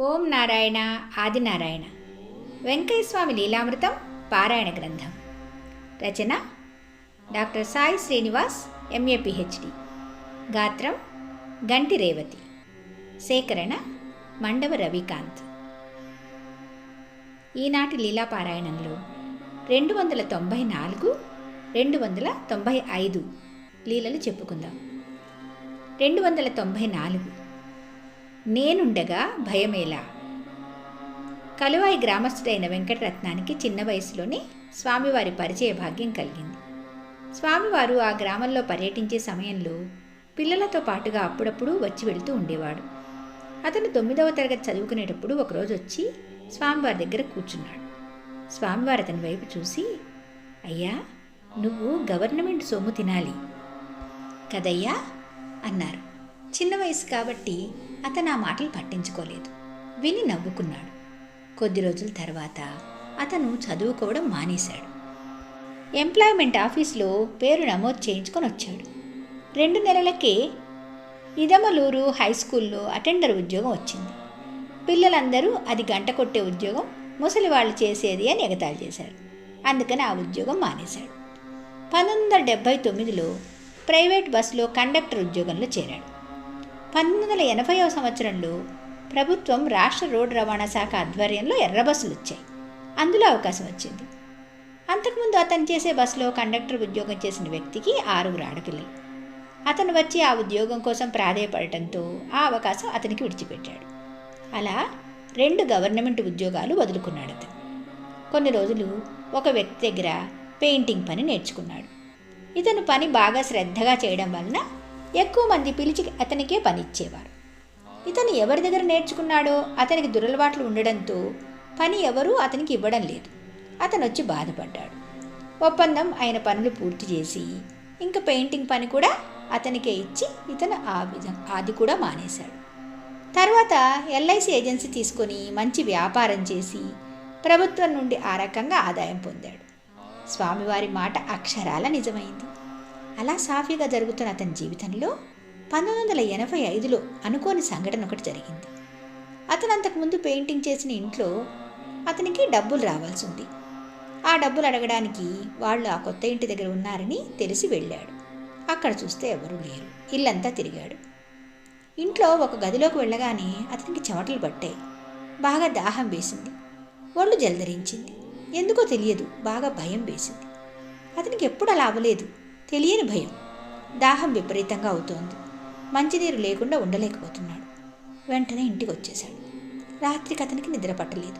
ఓం నారాయణ ఆదినారాయణ. వెంకయ్యస్వామి లీలామృతం పారాయణ గ్రంథం. రచన doctor Sai Srinivas MA PhD. గాత్రం గంటి రేవతి. సేకరణ మండవ రవికాంత్. ఈనాటి లీలా పారాయణంలో రెండు వందల తొంభై నాలుగు రెండు వందల తొంభై ఐదు లీలలు చెప్పుకుందాం. రెండు వందల తొంభై నాలుగు నేనుండగా భయమేలా? కలువాయి గ్రామస్థుడైన వెంకటరత్నానికి చిన్న వయసులోనే స్వామివారి పరిచయ భాగ్యం కలిగింది. స్వామివారు ఆ గ్రామంలో పర్యటించే సమయంలో పిల్లలతో పాటుగా అప్పుడప్పుడు వచ్చి వెళుతూ ఉండేవాడు. అతను తొమ్మిదవ తరగతి చదువుకునేటప్పుడు ఒకరోజు వచ్చి స్వామివారి దగ్గర కూర్చున్నాడు. స్వామివారు అతని వైపు చూసి అయ్యా నువ్వు గవర్నమెంట్ సొమ్ము తినాలి కదయ్యా అన్నారు. చిన్న వయసు కాబట్టి అతను ఆ మాటలు పట్టించుకోలేదు. విని నవ్వుకున్నాడు. కొద్ది రోజుల తర్వాత అతను చదువుకోవడం మానేశాడు. ఎంప్లాయ్మెంట్ ఆఫీస్లో పేరు నమోదు చేయించుకొని వచ్చాడు. రెండు నెలలకే ఇదమలూరు హై స్కూల్లో అటెండర్ ఉద్యోగం వచ్చింది. పిల్లలందరూ అది గంట కొట్టే ఉద్యోగం ముసలి వాళ్ళు చేసేది అని ఎగతాళి చేశారు అందుకని ఆ ఉద్యోగం మానేశాడు. పంతొమ్మిది వందల డెబ్భై తొమ్మిదిలో ప్రైవేట్ బస్సులో కండక్టర్ ఉద్యోగంలో చేరాడు. పంతొమ్మిది వందల ఎనభైవ సంవత్సరంలో ప్రభుత్వం రాష్ట్ర రోడ్డు రవాణా శాఖ ఆధ్వర్యంలో ఎర్ర బస్సులు వచ్చాయి. అందులో అవకాశం వచ్చింది. అంతకుముందు అతను చేసే బస్సులో కండక్టర్ ఉద్యోగం చేసిన వ్యక్తికి ఆరుగురు ఆడపిల్లలు. అతను వచ్చి ఆ ఉద్యోగం కోసం ప్రాధేయపడటంతో ఆ అవకాశం అతనికి విడిచిపెట్టాడు. అలా రెండు గవర్నమెంట్ ఉద్యోగాలు వదులుకున్నాడు అతను. కొన్ని రోజులు ఒక వ్యక్తి దగ్గర పెయింటింగ్ పని నేర్చుకున్నాడు. ఇతను పని బాగా శ్రద్ధగా చేయడం వలన ఎక్కువ మంది పిలిచి అతనికే పని ఇచ్చేవారు ఇతను ఎవరి దగ్గర నేర్చుకున్నాడో అతనికి దురలవాట్లు ఉండడంతో పని ఎవరూ అతనికి ఇవ్వడం లేదు. అతను వచ్చి బాధపడ్డాడు. ఒప్పందం ఆయన పనులు పూర్తి చేసి ఇంకా పెయింటింగ్ పని కూడా అతనికే ఇచ్చి ఇతను ఆ విధం అది కూడా మానేశాడు. తర్వాత ఎల్ఐసి ఏజెన్సీ తీసుకొని మంచి వ్యాపారం చేసి ప్రభుత్వం నుండి ఆ రకంగా ఆదాయం పొందాడు. స్వామివారి మాట అక్షరాల నిజమైంది. అలా సాఫీగా జరుగుతున్న అతని జీవితంలో పంతొమ్మిది వందల ఎనభై ఐదులో అనుకోని సంఘటన ఒకటి జరిగింది. అతను అంతకుముందు పెయింటింగ్ చేసిన ఇంట్లో అతనికి డబ్బులు రావాల్సి ఉంది. ఆ డబ్బులు అడగడానికి వాళ్ళు ఆ కొత్త ఇంటి దగ్గర ఉన్నారని తెలిసి వెళ్ళాడు. అక్కడ చూస్తే ఎవరూ లేరు. ఇల్లంతా తిరిగాడు. ఇంట్లో ఒక గదిలోకి వెళ్ళగానే అతనికి చెమటలు పట్టాయి. బాగా దాహం వేసింది. ఒళ్ళు జలధరించింది ఎందుకో తెలియదు. బాగా భయం వేసింది. అతనికి ఎప్పుడు అలా అవ్వలేదు. తెలియని భయం. దాహం విపరీతంగా అవుతోంది. మంచినీరు లేకుండా ఉండలేకపోతున్నాడు. వెంటనే ఇంటికి వచ్చేశాడు రాత్రికి అతనికి నిద్ర పట్టలేదు.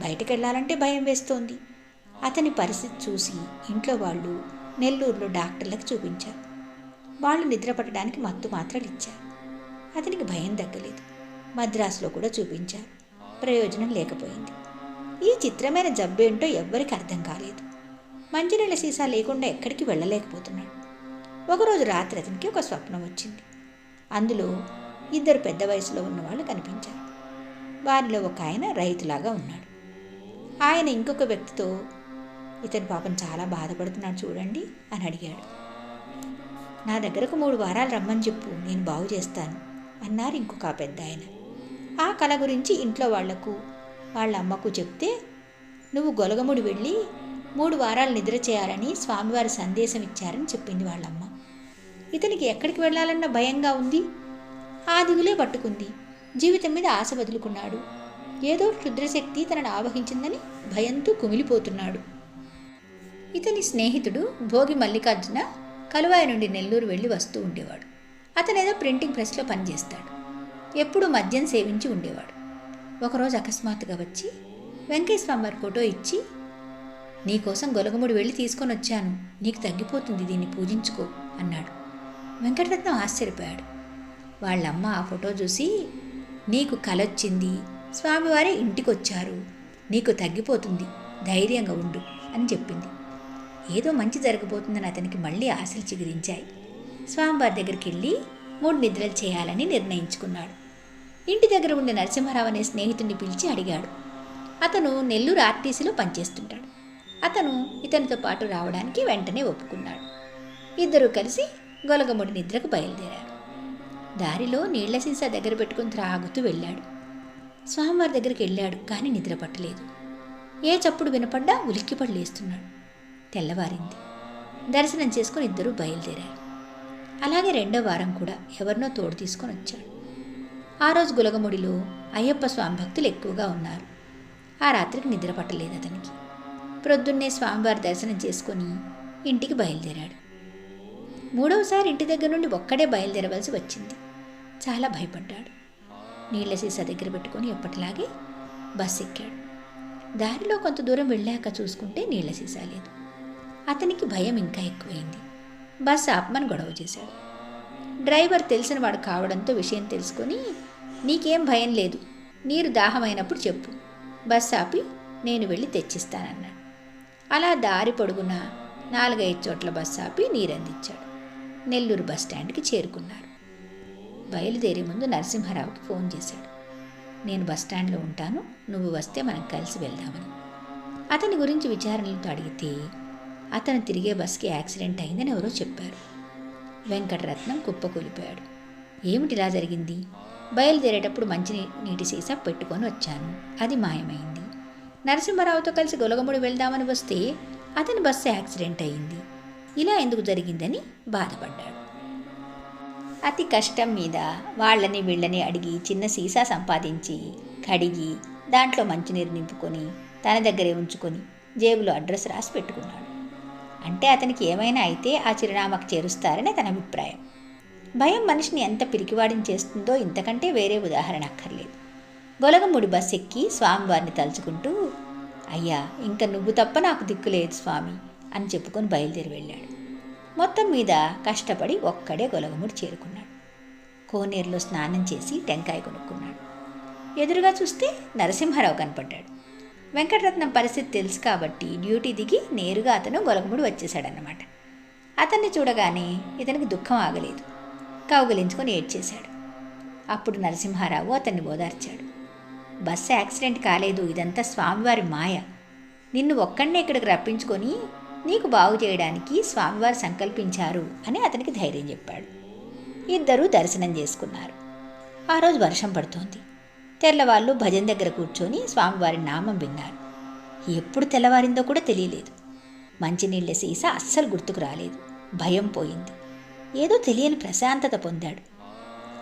బయటకు వెళ్ళాలంటే భయం వేస్తోంది. అతని పరిస్థితి చూసి ఇంట్లో వాళ్ళు నెల్లూరులో డాక్టర్లకు చూపించారు. వాళ్ళు నిద్రపట్టడానికి మత్తు మాత్రలు ఇచ్చారు. అతనికి భయం తగ్గలేదు. మద్రాసులో కూడా చూపించారు. ప్రయోజనం లేకపోయింది. ఈ చిత్రమైన జబ్బేంటో ఎవ్వరికి అర్థం కాలేదు. మంచినీళ్ళ సీసా లేకుండా ఎక్కడికి వెళ్ళలేకపోతున్నాడు. ఒకరోజు రాత్రి అతనికి ఒక స్వప్నం వచ్చింది. అందులో ఇద్దరు పెద్ద వయసులో ఉన్నవాళ్ళు కనిపించారు. వారిలో ఒక ఆయన రైతులాగా ఉన్నాడు. ఆయన ఇంకొక వ్యక్తితో ఇతని పాపం చాలా బాధపడుతున్నాడు చూడండి అని అడిగాడు. నా దగ్గరకు మూడు వారాలు రమ్మని చెప్పు నేను బాగు చేస్తాను అన్నారు ఇంకొక పెద్ద ఆయన. ఆ కళ గురించి ఇంట్లో వాళ్ళకు వాళ్ళ అమ్మకు చెప్తే నువ్వు గొలగముడి వెళ్ళి మూడు వారాలు నిద్ర చేయాలని స్వామివారి సందేశం ఇచ్చారని చెప్పింది వాళ్ళమ్మ. ఇతనికి ఎక్కడికి వెళ్ళాలన్న భయంగా ఉంది. ఆ దిగులే పట్టుకుంది. జీవితం మీద ఆశ వదులుకున్నాడు. ఏదో క్షుద్రశక్తి తనను ఆవహించిందని భయంతో కుమిలిపోతున్నాడు. ఇతని స్నేహితుడు భోగి మల్లికార్జున కలువాయి నుండి నెల్లూరు వెళ్ళి వస్తూ ఉండేవాడు. అతనేదో ప్రింటింగ్ ప్రెస్లో పనిచేస్తాడు ఎప్పుడూ మద్యం సేవించి ఉండేవాడు. ఒకరోజు అకస్మాత్తుగా వచ్చి వెంకటేశ్వర వారి ఫోటో ఇచ్చి నీకోసం గొలగముడి వెళ్ళి తీసుకొని వచ్చాను. నీకు తగ్గిపోతుంది దీన్ని పూజించుకో అన్నాడు. వెంకటరత్నం ఆశ్చర్యపోయాడు. వాళ్ళమ్మ ఆ ఫోటో చూసి నీకు కలొచ్చింది. స్వామివారే ఇంటికొచ్చారు. నీకు తగ్గిపోతుంది. ధైర్యంగా ఉండు అని చెప్పింది. ఏదో మంచి జరగబోతుందని అతనికి మళ్ళీ ఆశలు చిగురించాయి. స్వామివారి దగ్గరికి వెళ్ళి మూడు నిద్రలు చేయాలని నిర్ణయించుకున్నాడు. ఇంటి దగ్గర ఉండే నరసింహారావు అనే స్నేహితుడిని పిలిచి అడిగాడు. అతను నెల్లూరు ఆర్టీసీలో పనిచేస్తుంటాడు. అతను ఇతనితో పాటు రావడానికి వెంటనే ఒప్పుకున్నాడు. ఇద్దరూ కలిసి గొలగముడి నిద్రకు బయలుదేరారు. దారిలో నీళ్ళ సీసా దగ్గర పెట్టుకుని త్రాగుతూ వెళ్ళాడు. స్వామివారి దగ్గరికి వెళ్ళాడు కానీ నిద్ర పట్టలేదు. ఏ చప్పుడు వినపడ్డా ఉలిక్కిపడి లేస్తున్నాడు. తెల్లవారింది. దర్శనం చేసుకుని ఇద్దరూ బయలుదేరారు. అలాగే రెండో వారం కూడా ఎవరినో తోడు తీసుకొని వచ్చాడు. ఆ రోజు గులగముడిలో అయ్యప్ప స్వామి భక్తులు ఎక్కువగా ఉన్నారు. ఆ రాత్రికి నిద్ర పట్టలేదు అతనికి. ప్రొద్దున్నే స్వామివారి దర్శనం చేసుకొని ఇంటికి బయలుదేరాడు. మూడవసారి ఇంటి దగ్గర నుండి ఒక్కడే బయలుదేరవలసి వచ్చింది. చాలా భయపడ్డాడు. నీళ్ళ సీసా దగ్గర పెట్టుకొని ఎప్పటిలాగే బస్సు ఎక్కాడు. దారిలో కొంత దూరం వెళ్ళాక చూసుకుంటే నీళ్ళ సీసా లేదు. అతనికి భయం ఇంకా ఎక్కువైంది. బస్సు ఆపమని గొడవ చేశాడు. డ్రైవర్ తెలిసిన వాడు కావడంతో విషయం తెలుసుకొని నీకేం భయం లేదు. నీరు దాహమైనప్పుడు చెప్పు. బస్సు ఆపి నేను వెళ్ళి తెచ్చిస్తానన్నాడు. అలా దారి పొడుగున నాలుగైదు చోట్ల బస్ ఆపి నీరు అందించాడు నెల్లూరు బస్ స్టాండ్కి చేరుకున్నారు. బయలుదేరే ముందు నరసింహారావుకి ఫోన్ చేశాడు. నేను బస్ స్టాండ్లో ఉంటాను. నువ్వు వస్తే మనం కలిసి వెళ్దామని. అతని గురించి విచారణలతో అడిగితే అతను తిరిగే బస్కి యాక్సిడెంట్ అయిందని ఎవరో చెప్పారు. వెంకటరత్నం కుప్పకూలిపోయాడు. ఏమిటి ఇలా జరిగింది? బయలుదేరేటప్పుడు మంచి నీటి సీసా పెట్టుకొని వచ్చాను. అది మాయమైంది. నరసింహారావుతో కలిసి గొలగముడి వెళ్దామని వస్తే అతని బస్సు యాక్సిడెంట్ అయింది ఇలా ఎందుకు జరిగిందని బాధపడ్డాడు. అతి కష్టం మీద వాళ్ళని వీళ్ళని అడిగి చిన్న సీసా సంపాదించి కడిగి దాంట్లో మంచినీరు నింపుకొని తన దగ్గరే ఉంచుకొని జేబులో అడ్రస్ రాసి పెట్టుకున్నాడు. అంటే అతనికి ఏమైనా అయితే ఆ చిరునామాకు చేరుస్తారని తన అభిప్రాయం. భయం మనిషిని ఎంత పిరికివాడిని చేస్తుందో ఇంతకంటే వేరే ఉదాహరణ అక్కర్లేదు. గొలగముడి బస్ ఎక్కి స్వామివారిని తలుచుకుంటూ అయ్యా ఇంక నువ్వు తప్ప నాకు దిక్కులేదు స్వామి అని చెప్పుకొని బయలుదేరి వెళ్ళాడు. మొత్తం మీద కష్టపడి ఒక్కడే గొలగముడి చేరుకున్నాడు. కోనేరులో స్నానం చేసి టెంకాయ కొనుక్కున్నాడు. ఎదురుగా చూస్తే నరసింహారావు కనపడ్డాడు. వెంకటరత్నం పరిస్థితి తెలుసు కాబట్టి డ్యూటీ దిగి నేరుగా అతను గొలగముడు వచ్చేశాడన్నమాట. అతన్ని చూడగానే ఇతనికి దుఃఖం ఆగలేదు. కౌగలించుకొని ఏడ్చేశాడు. అప్పుడు నరసింహారావు అతన్ని ఓదార్చాడు. బస్సు యాక్సిడెంట్ కాలేదు ఇదంతా స్వామివారి మాయ. నిన్ను ఒక్కడినే ఇక్కడికి రప్పించుకొని నీకు బాగు చేయడానికి స్వామివారు సంకల్పించారు అని అతనికి ధైర్యం చెప్పాడు. ఇద్దరూ దర్శనం చేసుకున్నారు. ఆ రోజు వర్షం పడుతోంది. తెల్లవాళ్ళు భజన దగ్గర కూర్చొని స్వామివారి నామం విన్నారు. ఎప్పుడు తెల్లవారిందో కూడా తెలియలేదు. మంచినీళ్ళ సీసా అస్సలు గుర్తుకు రాలేదు. భయం పోయింది. ఏదో తెలియని ప్రశాంతత పొందాడు.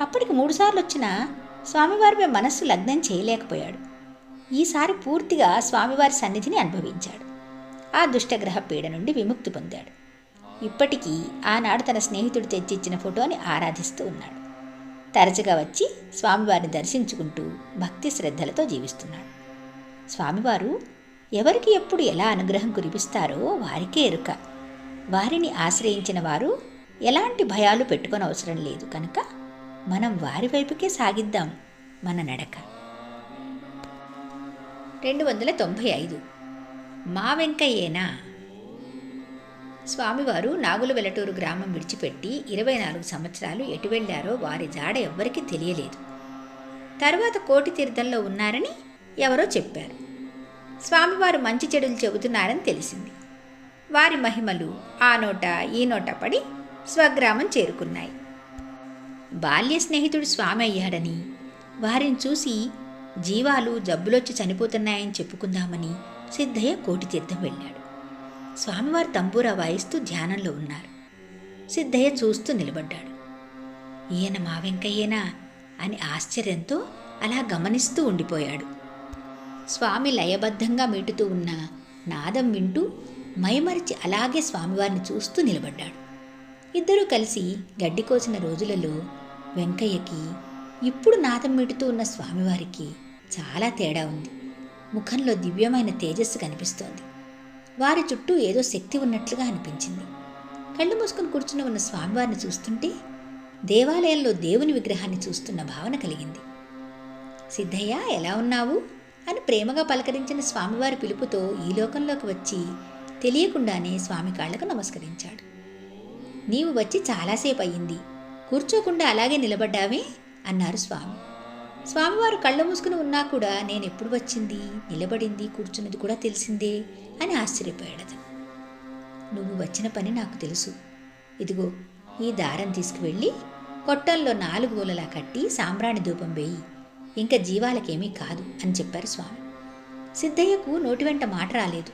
అప్పటికి మూడుసార్లు వచ్చినా స్వామివారిపై మనస్సు లగ్నం చేయలేకపోయాడు. ఈసారి పూర్తిగా స్వామివారి సన్నిధిని అనుభవించాడు. ఆ దుష్టగ్రహ పీడ నుండి విముక్తి పొందాడు. ఇప్పటికీ ఆనాడు తన స్నేహితుడు తెచ్చిచ్చిన ఫోటోని ఆరాధిస్తూ ఉన్నాడు. తరచుగా వచ్చి స్వామివారిని దర్శించుకుంటూ భక్తి శ్రద్ధలతో జీవిస్తున్నాడు. స్వామివారు ఎవరికి ఎప్పుడు ఎలా అనుగ్రహం కురిపిస్తారో వారికే ఎరుక. వారిని ఆశ్రయించిన వారు ఎలాంటి భయాలు పెట్టుకొని అవసరం లేదు కనుక మనం వారి వైపుకే సాగిద్దాం మన నడక. రెండు వందల తొంభై ఐదు. మా వెంకయ్యేనా? స్వామివారు నాగుల వెలటూరు గ్రామం విడిచిపెట్టి ఇరవై నాలుగు సంవత్సరాలు ఎటు వెళ్ళారో వారి జాడ ఎవ్వరికీ తెలియలేదు. తర్వాత కోటి తీర్థంలో ఉన్నారని ఎవరో చెప్పారు. స్వామివారు మంచి చెడులు చెబుతున్నారని తెలిసింది. వారి మహిమలు ఆ నోట ఈ నోట పడి స్వగ్రామం చేరుకున్నాయి. బాల్య స్నేహితుడు స్వామి అయ్యాడని వారిని చూసి జీవాలు జబ్బులొచ్చి చనిపోతున్నాయని చెప్పుకుందామని సిద్ధయ్య కోటి తీర్థం వెళ్ళాడు. స్వామివారు తంబూరా వాయిస్తూ ధ్యానంలో ఉన్నారు. సిద్ధయ్య చూస్తూ నిలబడ్డాడు. ఈయన మా వెంకయ్యేనా? అని ఆశ్చర్యంతో అలా గమనిస్తూ ఉండిపోయాడు. స్వామి లయబద్ధంగా మీటుతూ ఉన్న నాదం వింటూ మైమరిచి అలాగే స్వామివారిని చూస్తూ నిలబడ్డాడు. ఇద్దరూ కలిసి గడ్డి కోసిన రోజులలో వెంకయ్యకి ఇప్పుడు నాదం మీటుతూ ఉన్న స్వామివారికి చాలా తేడా ఉంది. ముఖంలో దివ్యమైన తేజస్సు కనిపిస్తోంది. వారి చుట్టూ ఏదో శక్తి ఉన్నట్లుగా అనిపించింది. కళ్ళు మూసుకుని కూర్చుని ఉన్న స్వామివారిని చూస్తుంటే దేవాలయంలో దేవుని విగ్రహాన్ని చూస్తున్న భావన కలిగింది. సిద్ధయ్య ఎలా ఉన్నావు? అని ప్రేమగా పలకరించిన స్వామివారి పిలుపుతో ఈ లోకంలోకి వచ్చి తెలియకుండానే స్వామి కాళ్ళకు నమస్కరించాడు. నీవు వచ్చి చాలాసేపు అయ్యింది. కూర్చోకుండా అలాగే నిలబడ్డావే? అన్నారు స్వామి. స్వామివారు కళ్ళు మూసుకుని ఉన్నా కూడా నేను ఎప్పుడు వచ్చింది? నిలబడింది? కూర్చున్నది కూడా తెలిసిందే అని ఆశ్చర్యపోయాడు నువ్వు వచ్చిన పని నాకు తెలుసు. ఇదిగో ఈ దారం తీసుకువెళ్ళి కొట్టంలో నాలుగు ఊలలా కట్టి సాంబ్రాణి ధూపం వేయి. ఇంకా జీవాలకేమీ కాదు అని చెప్పారు స్వామి. సిద్ధయ్యకు నోటి వెంట మాట రాలేదు.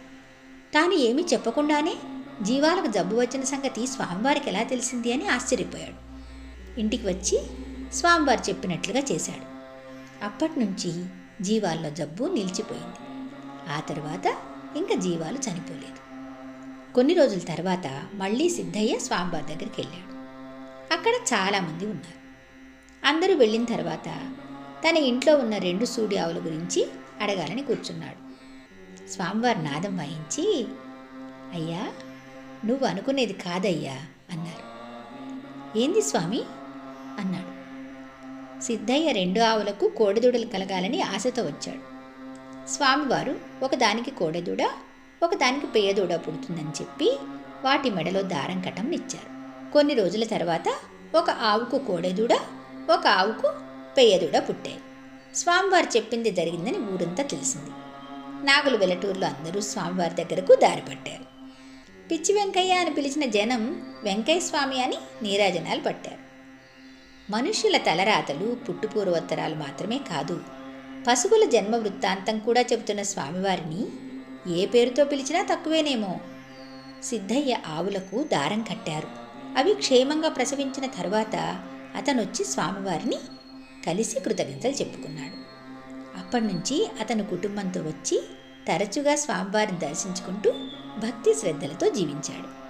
తాను ఏమీ చెప్పకుండానే జీవాలకు జబ్బు వచ్చిన సంగతి స్వామివారికి ఎలా తెలిసింది అని ఆశ్చర్యపోయాడు. ఇంటికి వచ్చి స్వామివారు చెప్పినట్లుగా చేశాడు. అప్పటి నుంచి జీవాల్లో జబ్బు నిలిచిపోయింది. ఆ తర్వాత ఇంకా జీవాలు చనిపోలేదు. కొన్ని రోజుల తర్వాత మళ్ళీ సిద్ధయ్య స్వామివారి దగ్గరికి వెళ్ళాడు. అక్కడ చాలామంది ఉన్నారు. అందరూ వెళ్ళిన తర్వాత తన ఇంట్లో ఉన్న రెండు సూడి ఆవుల గురించి అడగాలని కూర్చున్నాడు. స్వామివారి నాదం వాయించి అయ్యా నువ్వు అనుకునేది కాదయ్యా అన్నారు. ఏంది స్వామి అన్నాడు. సిద్ధయ్య రెండు ఆవులకు కోడెదూడలు కలగాలని ఆశతో వచ్చాడు. స్వామివారు ఒకదానికి కోడెదూడ ఒకదానికి పేయదూడ పుడుతుందని చెప్పి వాటి మెడలో దారం కటం ఇచ్చారు. కొన్ని రోజుల తర్వాత ఒక ఆవుకు కోడెదూడ ఒక ఆవుకు పెయ్యదూడ పుట్టాయి. స్వామివారు చెప్పింది జరిగిందని ఊరంతా తెలిసింది. నాగులు వెలటూరులో అందరూ స్వామివారి దగ్గరకు దారి పట్టారు. పిచ్చి వెంకయ్య అని పిలిచిన జనం వెంకయ్య స్వామి అని నీరాజనాలు పట్టారు. మనుషుల తలరాతలు పుట్టుపూర్వోత్తరాలు మాత్రమే కాదు. పశువుల జన్మ వృత్తాంతం కూడా చెబుతున్న స్వామివారిని ఏ పేరుతో పిలిచినా తక్కువేనేమో. సిద్ధయ్య ఆవులకు దారం కట్టారు. అవి క్షేమంగా ప్రసవించిన తర్వాత అతనొచ్చి స్వామివారిని కలిసి కృతజ్ఞతలు చెప్పుకున్నాడు. అప్పటి నుంచి అతను కుటుంబంతో వచ్చి తరచుగా స్వామివారిని దర్శించుకుంటూ భక్తి శ్రద్ధలతో జీవించాడు.